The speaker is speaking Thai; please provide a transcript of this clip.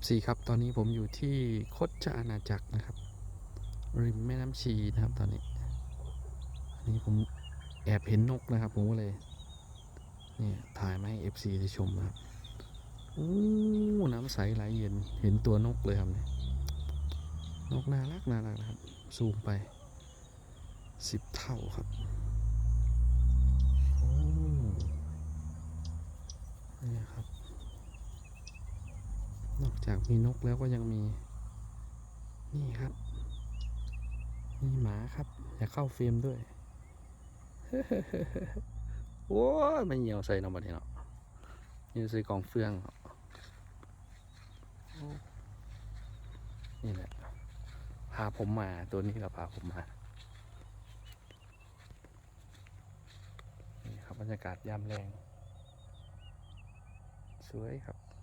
FC ครับ ตอนนี้ผมอยู่ที่คดชอาณาจักรนะครับ ริมแม่น้ำชีนะครับตอนนี้ อันนี้ผมแอบเห็นนกนะครับ ผมก็เลยเนี่ยถ่ายมาให้ FC ได้ชมนะครับโอ้น้ำใสไหลเย็นเห็นตัวนกเลยครับเนี่ยนกน่ารักน่ารักนะครับ ซูมไปสิบเท่าครับโอ้นี่ครับ จากมีนกแล้วก็ยังมี นี่ครับมีหมาครับ อยาเข้าเฟรมด้วยโอ้ยมันเหี่ยวใส่เราบัดนี้เนาะเหี่ยวใส่กองเฟืองอนี่แหละพาผมมาตัวนี้ก็พาผมมา นี่ครับบรรยากาศยามแรง สวยครับ